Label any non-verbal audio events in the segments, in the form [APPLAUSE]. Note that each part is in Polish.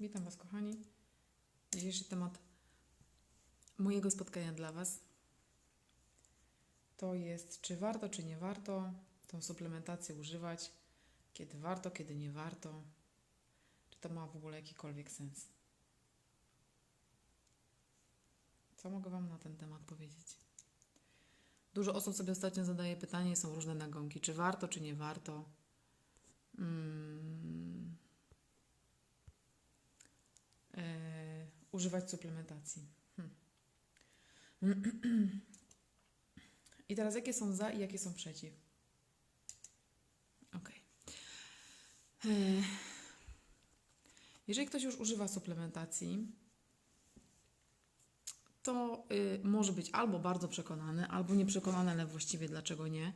Witam Was, kochani. Dzisiejszy temat mojego spotkania dla Was to jest, czy warto, czy nie warto tą suplementację używać, kiedy warto, kiedy nie warto, czy to ma w ogóle jakikolwiek sens. Co mogę Wam na ten temat powiedzieć? Dużo osób sobie ostatnio zadaje pytanie, są różne nagonki, czy warto, czy nie warto. Mm. Używać suplementacji. Hmm. I teraz jakie są za i jakie są przeciw? Ok. Jeżeli ktoś już używa suplementacji, to y, może być albo bardzo przekonany, albo nieprzekonany, ale właściwie dlaczego nie.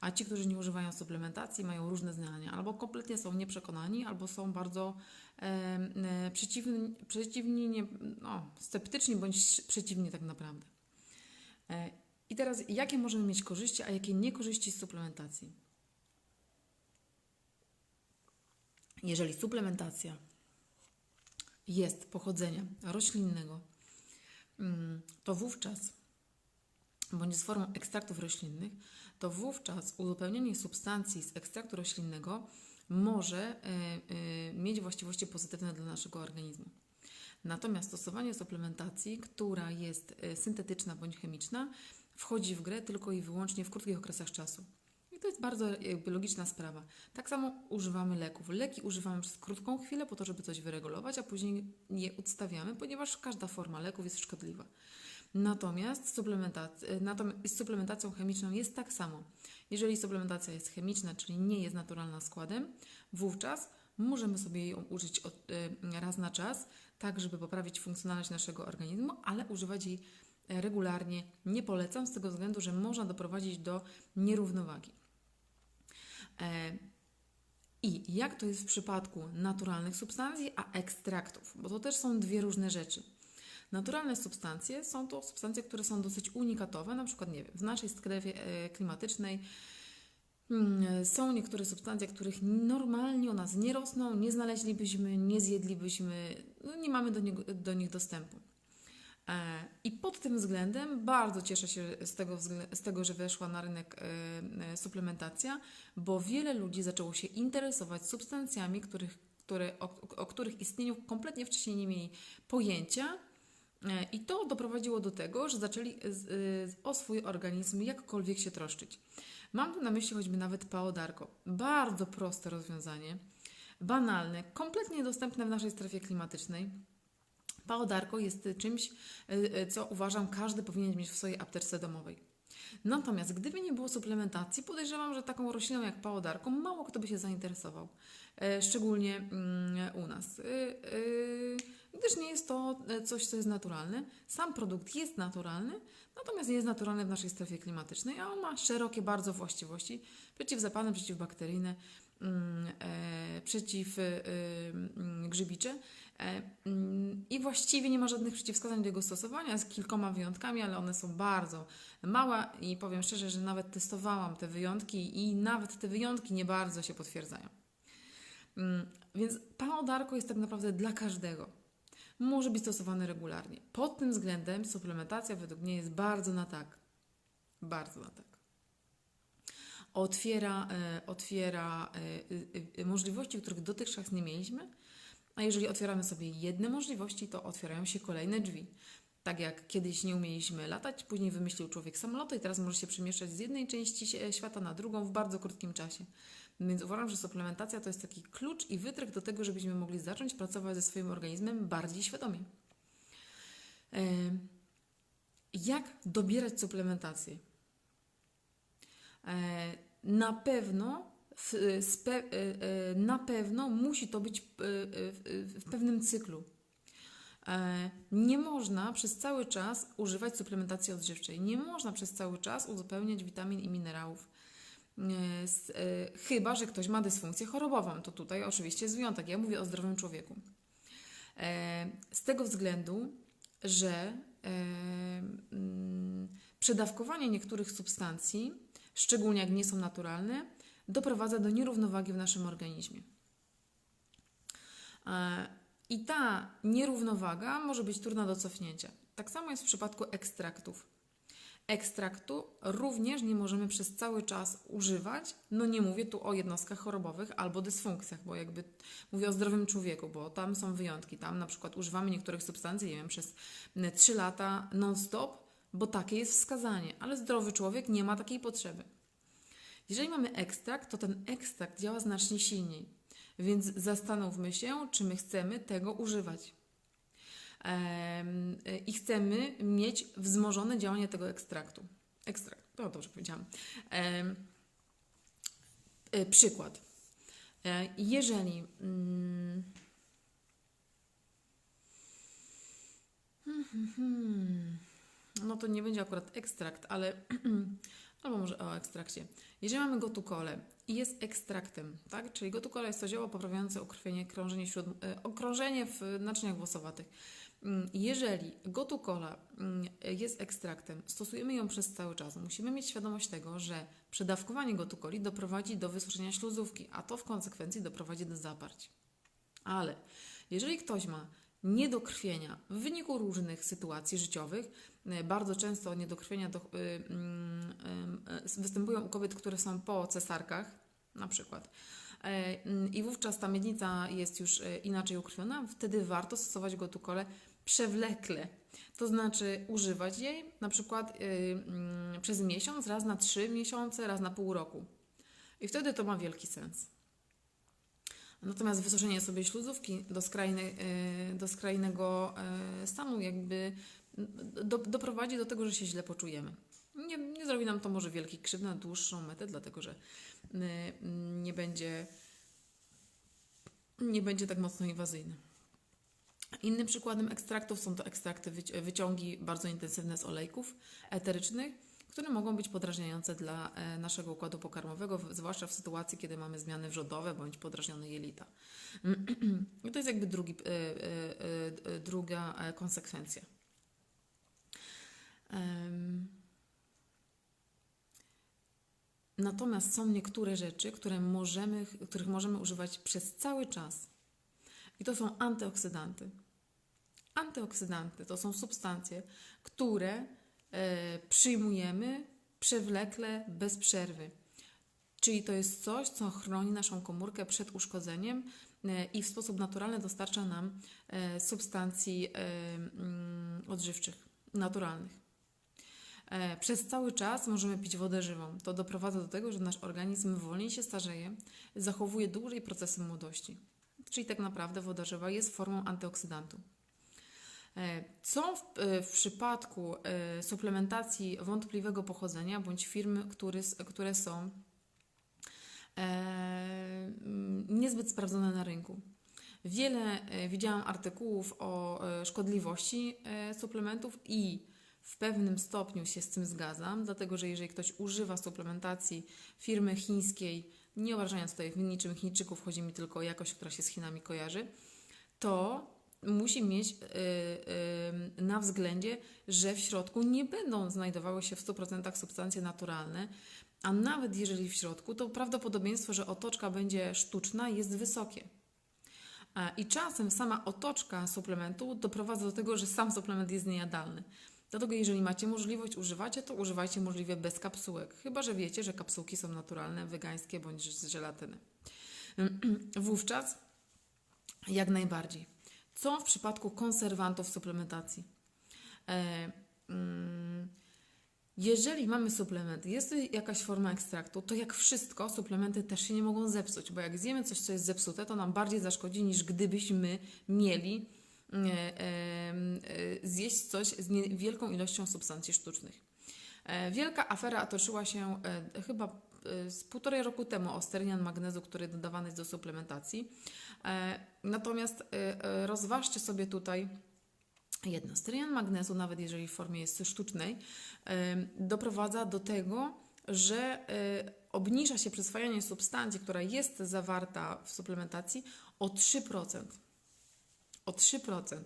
A ci, którzy nie używają suplementacji, mają różne zdania. Albo kompletnie są nieprzekonani, albo są bardzo e, e, przeciwni, przeciwni nie, no, sceptyczni bądź przeciwni tak naprawdę. E, I teraz, jakie możemy mieć korzyści, a jakie niekorzyści z suplementacji? Jeżeli suplementacja jest pochodzenia roślinnego, mm, to wówczas, bądź z formą ekstraktów roślinnych, to wówczas uzupełnienie substancji z ekstraktu roślinnego może y, y, mieć właściwości pozytywne dla naszego organizmu. Natomiast stosowanie suplementacji, która jest y, syntetyczna bądź chemiczna, wchodzi w grę tylko i wyłącznie w krótkich okresach czasu. I to jest bardzo logiczna sprawa. Tak samo używamy leków. Leki używamy przez krótką chwilę po to, żeby coś wyregulować, a później je odstawiamy, ponieważ każda forma leków jest szkodliwa. Natomiast natomiast z suplementacją chemiczną jest tak samo. Jeżeli suplementacja jest chemiczna, czyli nie jest naturalna składem, wówczas możemy sobie ją użyć od, y, raz na czas, tak żeby poprawić funkcjonalność naszego organizmu, ale używać jej regularnie nie polecam z tego względu, że można doprowadzić do nierównowagi. E, I jak to jest w przypadku naturalnych substancji, a ekstraktów? Bo to też są dwie różne rzeczy. Naturalne substancje są to substancje, które są dosyć unikatowe, na przykład nie wiem, w naszej strefie e, klimatycznej mm, są niektóre substancje, których normalnie u nas nie rosną, nie znaleźlibyśmy, nie zjedlibyśmy, no nie mamy do, do nich dostępu. E, I pod tym względem bardzo cieszę się z tego, z tego, że weszła na rynek e, suplementacja, bo wiele ludzi zaczęło się interesować substancjami, których, które, o, o których istnieniu kompletnie wcześniej nie mieli pojęcia E, I to doprowadziło do tego, że zaczęli o swój organizm jakkolwiek się troszczyć. Mam tu na myśli choćby nawet paodarko. Bardzo proste rozwiązanie, banalne, kompletnie niedostępne w naszej strefie klimatycznej. Paodarko jest czymś, e, e, co uważam każdy powinien mieć w swojej apteczce domowej. Natomiast gdyby nie było suplementacji, podejrzewam, że taką rośliną jak paodarką mało kto by się zainteresował. Szczególnie mm, u nas gdyż nie jest to e, coś, co jest naturalne. Sam produkt jest naturalny, natomiast nie jest naturalny w naszej strefie klimatycznej, a on ma szerokie bardzo właściwości przeciwzapalne, przeciwbakteryjne, mm, e, przeciwgrzybicze e, e, mm, i właściwie nie ma żadnych przeciwwskazań do jego stosowania, z kilkoma wyjątkami, ale one są bardzo małe i powiem szczerze, że nawet testowałam te wyjątki i nawet te wyjątki nie bardzo się potwierdzają. Mm, więc paodarko jest tak naprawdę dla każdego może być stosowane regularnie. Pod tym względem suplementacja według mnie jest bardzo na tak. Bardzo na tak. Otwiera, e, otwiera e, e, możliwości, których dotychczas nie mieliśmy, a jeżeli otwieramy sobie jedne możliwości, to otwierają się kolejne drzwi. Tak jak kiedyś nie umieliśmy latać, później wymyślił człowiek samoloty i teraz może się przemieszczać z jednej części świata na drugą w bardzo krótkim czasie. Więc uważam, że suplementacja to jest taki klucz i wytrych do tego, żebyśmy mogli zacząć pracować ze swoim organizmem bardziej świadomie. Jak dobierać suplementację? E, na pewno e, e, na pewno musi to być w pewnym cyklu. Nie można przez cały czas używać suplementacji odżywczej. Nie można przez cały czas uzupełniać witamin i minerałów. E, e, chyba, że ktoś ma dysfunkcję chorobową. To tutaj oczywiście jest wyjątek. Ja mówię o zdrowym człowieku. E, z tego względu, że mm, przedawkowanie niektórych substancji, szczególnie jak nie są naturalne, doprowadza do nierównowagi w naszym organizmie. I ta nierównowaga może być trudna do cofnięcia. Tak samo jest w przypadku ekstraktów. Ekstraktu również nie możemy przez cały czas używać. No nie mówię tu o jednostkach chorobowych albo dysfunkcjach, bo jakby mówię o zdrowym człowieku, bo tam są wyjątki. Tam na przykład używamy niektórych substancji, nie wiem, przez 3 lata non-stop, bo takie jest wskazanie, ale zdrowy człowiek nie ma takiej potrzeby. Jeżeli mamy ekstrakt, to ten ekstrakt działa znacznie silniej, więc zastanówmy się, czy my chcemy tego używać. Y, I chcemy mieć wzmożone działanie tego ekstraktu. Ekstrakt, to dobrze powiedziałam. Y, Przykład. E, Jeżeli mm, no to nie będzie akurat ekstrakt, ale [CLEARS THROAT] albo może o ekstrakcie. Jeżeli mamy gotukole i jest ekstraktem, tak? Czyli gotukola jest to zioło poprawiające ukrwienie, krążenie, wśród, e, okrążenie w naczyniach włosowatych. Mm, Jeżeli gotukola mm, jest ekstraktem, stosujemy ją przez cały czas. Musimy mieć świadomość tego, że przedawkowanie gotukoli doprowadzi do wysuszenia śluzówki, a to w konsekwencji doprowadzi do zaparć. Ale jeżeli ktoś ma niedokrwienia w wyniku różnych sytuacji życiowych, e, bardzo często niedokrwienia do, y, mm, y, występują u kobiet, które są po cesarkach, na przykład. E, I wówczas ta miednica jest już e, inaczej ukrwiona, wtedy warto stosować gotukole przewlekle. To znaczy używać jej na przykład y, mm, przez miesiąc, raz na trzy miesiące, raz na pół roku. I wtedy to ma wielki sens. Natomiast wysuszenie sobie śluzówki do, skrajny, y, do skrajnego y, stanu jakby do, doprowadzi do tego, że się źle poczujemy. Nie, nie zrobi nam to może wielkiej krzywdy na dłuższą metę, dlatego że y, nie będzie, nie będzie tak mocno inwazyjny. Innym przykładem ekstraktów są to ekstrakty, wyci- wyciągi bardzo intensywne z olejków eterycznych, które mogą być podrażniające dla e, naszego układu pokarmowego, zwłaszcza w sytuacji, kiedy mamy zmiany wrzodowe bądź podrażnione jelita. [CLEARS THROAT] I to jest jakby drugi, e, e, druga konsekwencja. Natomiast są niektóre rzeczy, które możemy, których możemy używać przez cały czas. I to są antyoksydanty. Antyoksydanty to są substancje, które e, przyjmujemy przewlekle, bez przerwy. Czyli to jest coś, co chroni naszą komórkę przed uszkodzeniem e, i w sposób naturalny dostarcza nam e, substancji mm, odżywczych, naturalnych. Przez cały czas możemy pić wodę żywą. To doprowadza do tego, że nasz organizm wolniej się starzeje, zachowuje dłużej procesy młodości. Czyli tak naprawdę woda żywa jest formą antyoksydantu. E, Co w, e, w przypadku e, suplementacji wątpliwego pochodzenia bądź firm, który, które są e, mm, niezbyt sprawdzone na rynku? Wiele e, widziałam artykułów o e, szkodliwości e, suplementów i w pewnym stopniu się z tym zgadzam, dlatego że jeżeli ktoś używa suplementacji firmy chińskiej, nie obrażając tutaj w niczym Chińczyków, chodzi mi tylko o jakość, która się z Chinami kojarzy, to musi mieć y, y, na względzie, że w środku nie będą znajdowały się w 100% substancje naturalne, a nawet jeżeli w środku, to prawdopodobieństwo, że otoczka będzie sztuczna jest wysokie. I czasem sama otoczka suplementu doprowadza do tego, że sam suplement jest niejadalny. Dlatego jeżeli macie możliwość, używacie, to używajcie możliwie bez kapsułek. Chyba, że wiecie, że kapsułki są naturalne, wegańskie bądź z żelatyny. [CLEARS THROAT] Wówczas jak najbardziej. Co w przypadku konserwantów suplementacji? E, mm, jeżeli mamy suplement, jest jakaś forma ekstraktu, to jak wszystko, suplementy też się nie mogą zepsuć, bo jak zjemy coś, co jest zepsute, to nam bardziej zaszkodzi niż gdybyśmy mieli e, e, zjeść coś z niewielką ilością substancji sztucznych. E, Wielka afera toczyła się e, chyba e, z półtorej roku temu o sternian magnezu, który dodawany jest do suplementacji. Natomiast rozważcie sobie tutaj jedno. Sternian magnezu, nawet jeżeli w formie jest sztucznej, doprowadza do tego, że obniża się przyswajanie substancji, która jest zawarta w suplementacji o 3%. O 3%.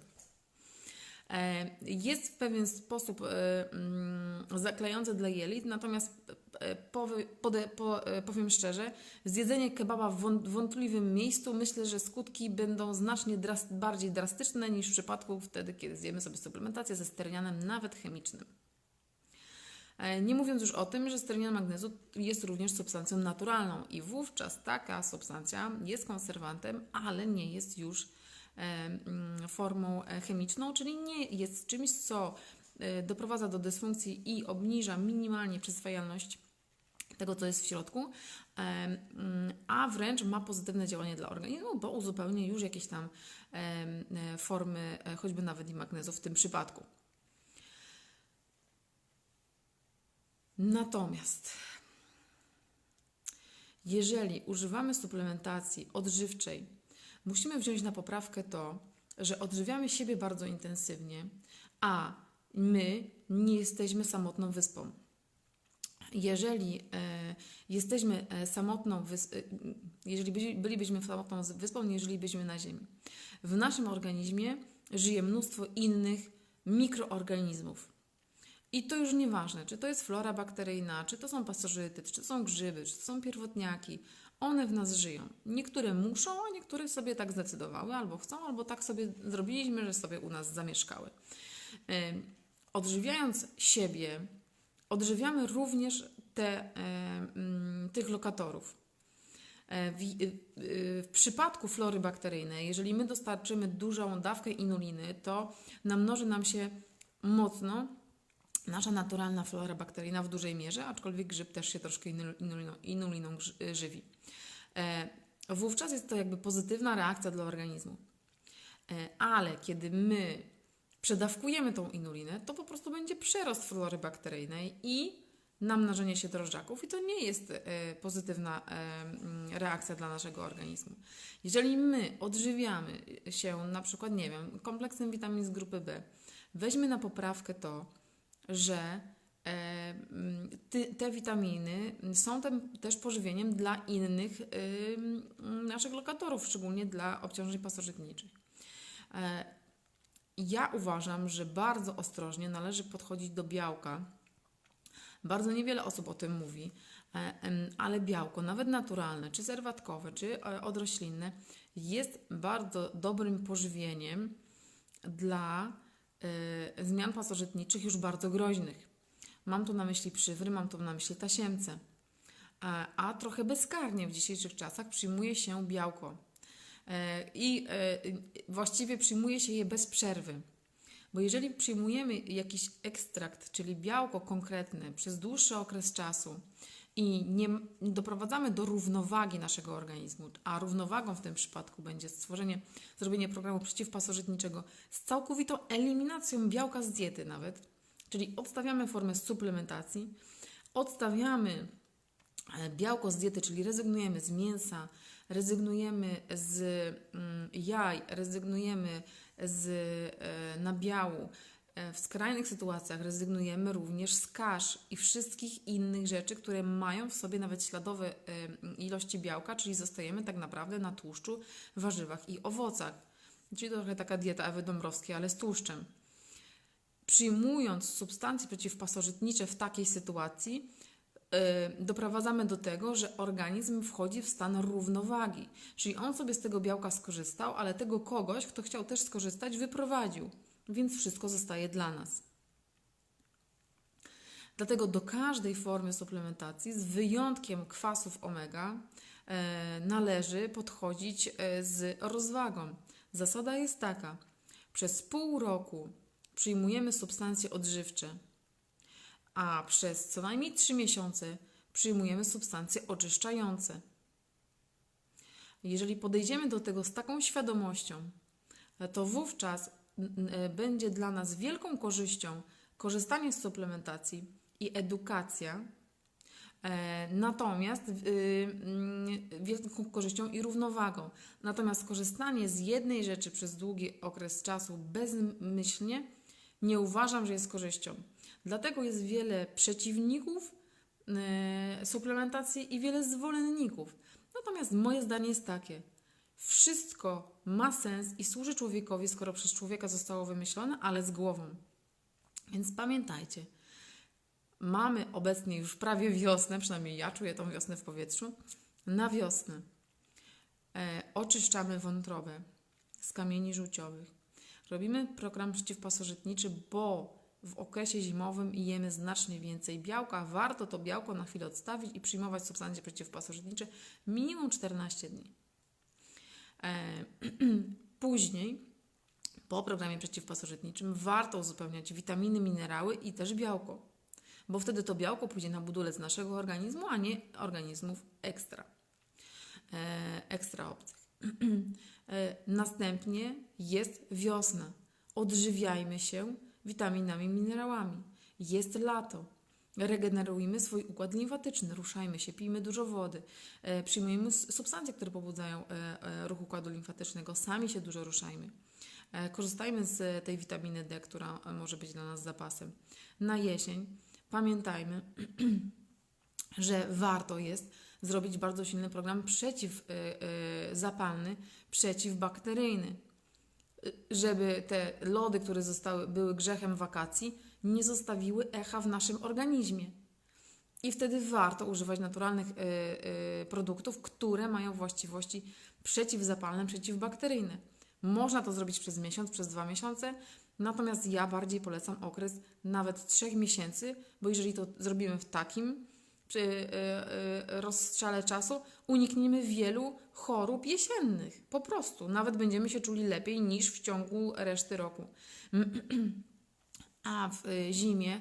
E, Jest w pewien sposób e, mm, zaklejające dla jelit, natomiast e, powiem szczerze, zjedzenie kebaba w wąt- wątpliwym miejscu myślę, że skutki będą znacznie bardziej drastyczne niż w przypadku wtedy, kiedy zjemy sobie suplementację ze sternianem, nawet chemicznym. Nie mówiąc już o tym, że sternian magnezu jest również substancją naturalną i wówczas taka substancja jest konserwantem, ale nie jest już formą e, chemiczną, czyli nie jest czymś, co e, doprowadza do dysfunkcji i obniża minimalnie przyswajalność tego, co jest w środku, em, mm, a wręcz ma pozytywne działanie dla organizmu, bo uzupełnia już jakieś tam e, formy, e, choćby nawet i magnezu w tym przypadku. Natomiast jeżeli używamy suplementacji odżywczej, musimy wziąć na poprawkę to, że odżywiamy siebie bardzo intensywnie, a my nie jesteśmy samotną wyspą. Jeżeli e, jesteśmy e, samotną e, jeżeli byli- bylibyśmy samotną wyspą, nie żylibyśmy na Ziemi. W naszym organizmie żyje mnóstwo innych mikroorganizmów. I to już nieważne, czy to jest flora bakteryjna, czy to są pasożyty, czy to są grzyby, czy to są pierwotniaki. One w nas żyją. Niektóre muszą, a niektóre sobie tak zdecydowały, albo chcą, albo tak sobie zrobiliśmy, że sobie u nas zamieszkały. Odżywiając siebie, odżywiamy również te, e, tych lokatorów. E, y, w przypadku flory bakteryjnej, jeżeli my dostarczymy dużą dawkę inuliny, to namnoży nam się mocno nasza naturalna flora bakteryjna w dużej mierze, aczkolwiek grzyb też się troszkę inul- inuliną, y, żywi. E, Wówczas jest to jakby pozytywna reakcja dla organizmu. E, Ale kiedy my przedawkujemy tą inulinę, to po prostu będzie przerost flory bakteryjnej i namnożenie się drożdżaków i to nie jest e, pozytywna e, mm, reakcja dla naszego organizmu. Jeżeli my odżywiamy się na przykład, nie wiem, kompleksem witamin z grupy B, weźmy na poprawkę to, że e, mm, te witaminy są też pożywieniem dla innych y, mm, naszych lokatorów, szczególnie dla obciążeń pasożytniczych. E, ja uważam, że bardzo ostrożnie należy podchodzić do białka. Bardzo niewiele osób o tym mówi, e, ale białko, nawet naturalne, czy serwatkowe, czy odroślinne, jest bardzo dobrym pożywieniem dla zmian pasożytniczych już bardzo groźnych. Mam tu na myśli przywry, mam tu na myśli tasiemce. A, a trochę bezkarnie w dzisiejszych czasach przyjmuje się białko. E, I e, właściwie przyjmuje się je bez przerwy. Bo jeżeli przyjmujemy jakiś ekstrakt, czyli białko konkretne przez dłuższy okres czasu i nie doprowadzamy do równowagi naszego organizmu, a równowagą w tym przypadku będzie stworzenie, zrobienie programu przeciwpasożytniczego z całkowitą eliminacją białka z diety nawet, czyli odstawiamy formę suplementacji, odstawiamy e, białko z diety, czyli rezygnujemy z mięsa, rezygnujemy z mm, jaj, rezygnujemy z e, nabiału. E, W skrajnych sytuacjach rezygnujemy również z kasz i wszystkich innych rzeczy, które mają w sobie nawet śladowe e, ilości białka, czyli zostajemy tak naprawdę na tłuszczu, warzywach i owocach. Czyli trochę taka dieta Ewy Dąbrowskiej, ale z tłuszczem. Przyjmując substancje przeciwpasożytnicze w takiej sytuacji, y, doprowadzamy do tego, że organizm wchodzi w stan równowagi. Czyli on sobie z tego białka skorzystał, ale tego kogoś, kto chciał też skorzystać, wyprowadził. Więc wszystko zostaje dla nas. Dlatego do każdej formy suplementacji, z wyjątkiem kwasów omega, e, należy podchodzić e, z rozwagą. Zasada jest taka: przez pół roku przyjmujemy substancje odżywcze, a przez co najmniej 3 miesiące przyjmujemy substancje oczyszczające. Jeżeli podejdziemy do tego z taką świadomością, to wówczas będzie dla nas wielką korzyścią korzystanie z suplementacji i edukacja. E, Natomiast y, mm, wielką korzyścią i równowagą. Natomiast korzystanie z jednej rzeczy przez długi okres czasu bezmyślnie nie uważam, że jest korzyścią. Dlatego jest wiele przeciwników e, suplementacji i wiele zwolenników. Natomiast moje zdanie jest takie: Wszystko ma sens i służy człowiekowi, skoro przez człowieka zostało wymyślone, ale z głową. Więc pamiętajcie, mamy obecnie już prawie wiosnę, przynajmniej ja czuję tą wiosnę w powietrzu. Na wiosnę e, oczyszczamy wątrobę z kamieni żółciowych. Robimy program przeciwpasożytniczy, bo w okresie zimowym jemy znacznie więcej białka. Warto to białko na chwilę odstawić i przyjmować substancje przeciwpasożytnicze minimum 14 dni. E, [CLEARS THROAT] Później, po programie przeciwpasożytniczym, warto uzupełniać witaminy, minerały i też białko, bo wtedy to białko pójdzie na budulec naszego organizmu, a nie organizmów ekstra, e, ekstra obcych. [CLEARS THROAT] E, Następnie jest wiosna. Odżywiajmy się witaminami, minerałami. Jest lato. Regenerujmy swój układ limfatyczny, ruszajmy się, pijmy dużo wody, e, przyjmujemy s- substancje, które pobudzają e, e, ruch układu limfatycznego, sami się dużo ruszajmy. Korzystajmy z tej witaminy D, która może być dla nas zapasem. Na jesień pamiętajmy, [CLEARS THROAT] że warto jest zrobić bardzo silny program przeciwzapalny, przeciwbakteryjny, żeby te lody, które zostały, były grzechem wakacji, nie zostawiły echa w naszym organizmie. I wtedy warto używać naturalnych y, y, produktów, które mają właściwości przeciwzapalne, przeciwbakteryjne. Można to zrobić przez miesiąc, przez dwa miesiące, natomiast ja bardziej polecam okres nawet trzech miesięcy, bo jeżeli to zrobimy w takim przy, y, rozstrzale czasu, unikniemy wielu chorób jesiennych. Po prostu. Nawet będziemy się czuli lepiej niż w ciągu reszty roku. [CLEARS THROAT] A w y, zimie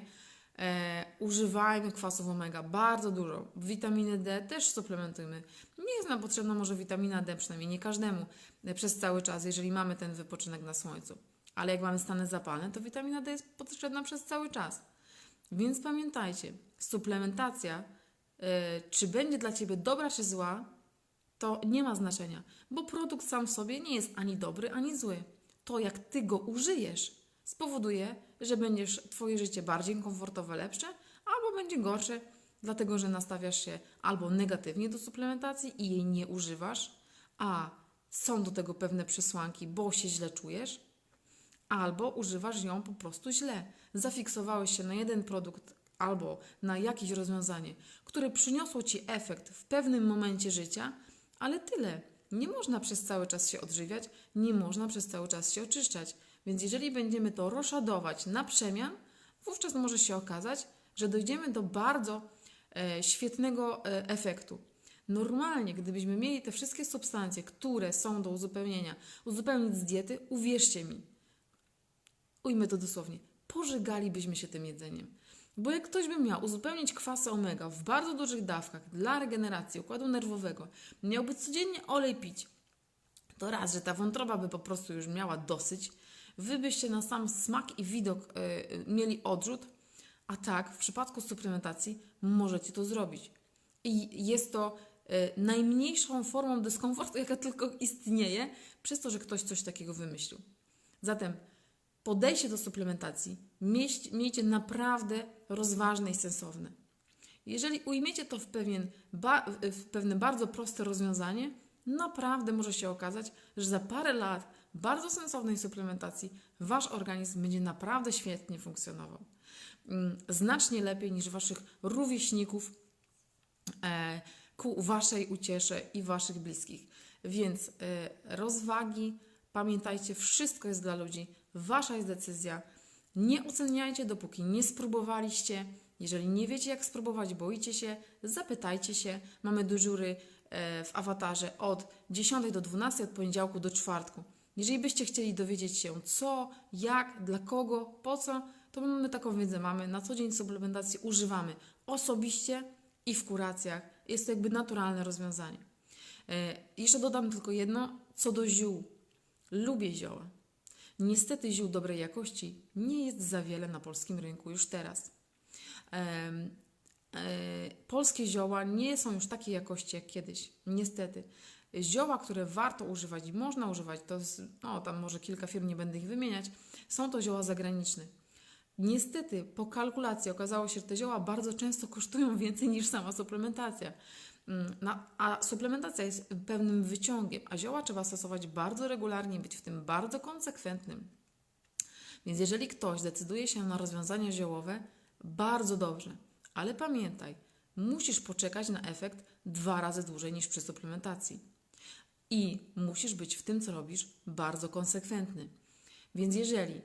e, używajmy kwasów omega bardzo dużo. Witaminy D też suplementujmy. Nie jest nam potrzebna może witamina D, przynajmniej nie każdemu, e, przez cały czas, jeżeli mamy ten wypoczynek na słońcu. Ale jak mamy stany zapalne, to witamina D jest potrzebna przez cały czas. Więc pamiętajcie, suplementacja, e, czy będzie dla Ciebie dobra czy zła, to nie ma znaczenia, bo produkt sam w sobie nie jest ani dobry, ani zły. To, jak Ty go użyjesz, spowoduje, że będziesz Twoje życie bardziej komfortowe, lepsze, albo będzie gorsze, dlatego że nastawiasz się albo negatywnie do suplementacji i jej nie używasz, a są do tego pewne przesłanki, bo się źle czujesz, albo używasz ją po prostu źle. Zafiksowałeś się na jeden produkt albo na jakieś rozwiązanie, które przyniosło ci efekt w pewnym momencie życia, ale tyle. Nie można przez cały czas się odżywiać, nie można przez cały czas się oczyszczać. Więc jeżeli będziemy to roszadować na przemian, wówczas może się okazać, że dojdziemy do bardzo e, świetnego e, efektu. Normalnie, gdybyśmy mieli te wszystkie substancje, które są do uzupełnienia, uzupełnić z diety, uwierzcie mi, ujmę to dosłownie, pożegalibyśmy się tym jedzeniem. Bo jak ktoś by miał uzupełnić kwasy omega w bardzo dużych dawkach dla regeneracji układu nerwowego, miałby codziennie olej pić, to raz, że ta wątroba by po prostu już miała dosyć, wy byście na sam smak i widok y, mieli odrzut, a tak w przypadku suplementacji możecie to zrobić. I jest to y, najmniejszą formą dyskomfortu, jaka tylko istnieje, przez to, że ktoś coś takiego wymyślił. Zatem podejście do suplementacji mieść, miejcie naprawdę rozważne i sensowne. Jeżeli ujmiecie to w, pewien, ba, w pewne bardzo proste rozwiązanie, naprawdę może się okazać, że za parę lat bardzo sensownej suplementacji wasz organizm będzie naprawdę świetnie funkcjonował. Mm, Znacznie lepiej niż waszych rówieśników e, ku waszej uciesze i waszych bliskich. Więc e, rozwagi, pamiętajcie, wszystko jest dla ludzi, wasza jest decyzja. Nie oceniajcie, dopóki nie spróbowaliście. Jeżeli nie wiecie, jak spróbować, boicie się, zapytajcie się. Mamy dyżury e, w awatarze od 10 do 12, od poniedziałku do czwartku. Jeżeli byście chcieli dowiedzieć się co, jak, dla kogo, po co, to my taką wiedzę mamy. Na co dzień suplementacji używamy osobiście i w kuracjach. Jest to jakby naturalne rozwiązanie. E, jeszcze dodam tylko jedno, co do ziół. Lubię zioła. Niestety ziół dobrej jakości nie jest za wiele na polskim rynku już teraz. E, polskie zioła nie są już takiej jakości jak kiedyś, niestety. Zioła, które warto używać i można używać, to jest, no tam może kilka firm, nie będę ich wymieniać, są to zioła zagraniczne. Niestety, po kalkulacji okazało się, że te zioła bardzo często kosztują [LAUGHS] więcej niż sama suplementacja. Mm, a suplementacja jest pewnym wyciągiem, a zioła trzeba stosować bardzo regularnie, być w tym bardzo konsekwentnym. Więc jeżeli ktoś decyduje się na rozwiązania ziołowe, bardzo dobrze, ale pamiętaj, musisz poczekać na efekt dwa razy dłużej niż przy suplementacji. I musisz być w tym, co robisz, bardzo konsekwentny. Więc jeżeli e,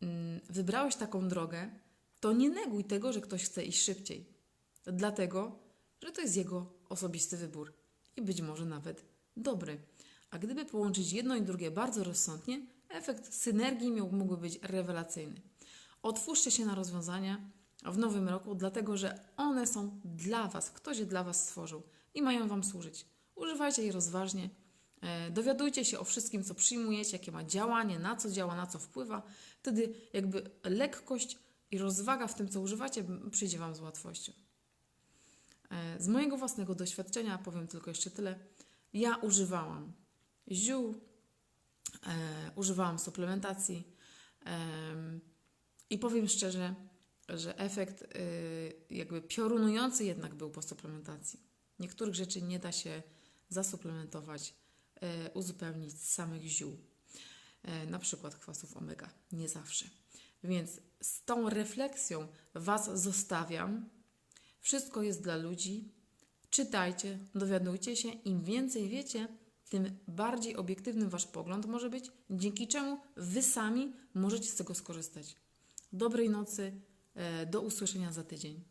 mm, wybrałeś taką drogę, to nie neguj tego, że ktoś chce iść szybciej. Dlatego, że to jest jego osobisty wybór i być może nawet dobry. A gdyby połączyć jedno i drugie bardzo rozsądnie, efekt synergii miał, mógłby być rewelacyjny. Otwórzcie się na rozwiązania w nowym roku, dlatego że one są dla Was, ktoś je dla Was stworzył i mają Wam służyć. Używajcie je rozważnie. E, Dowiadujcie się o wszystkim, co przyjmujecie, jakie ma działanie, na co działa, na co wpływa. Wtedy jakby lekkość i rozwaga w tym, co używacie, przyjdzie Wam z łatwością. E, Z mojego własnego doświadczenia powiem tylko jeszcze tyle. Ja używałam ziół, e, używałam suplementacji em, i powiem szczerze, że efekt y, jakby piorunujący jednak był po suplementacji. Niektórych rzeczy nie da się zasuplementować, e, uzupełnić z samych ziół, e, na przykład kwasów omega. Nie zawsze. Więc z tą refleksją Was zostawiam. Wszystko jest dla ludzi. Czytajcie, dowiadujcie się. Im więcej wiecie, tym bardziej obiektywny Wasz pogląd może być, dzięki czemu Wy sami możecie z tego skorzystać. Dobrej nocy, e, do usłyszenia za tydzień.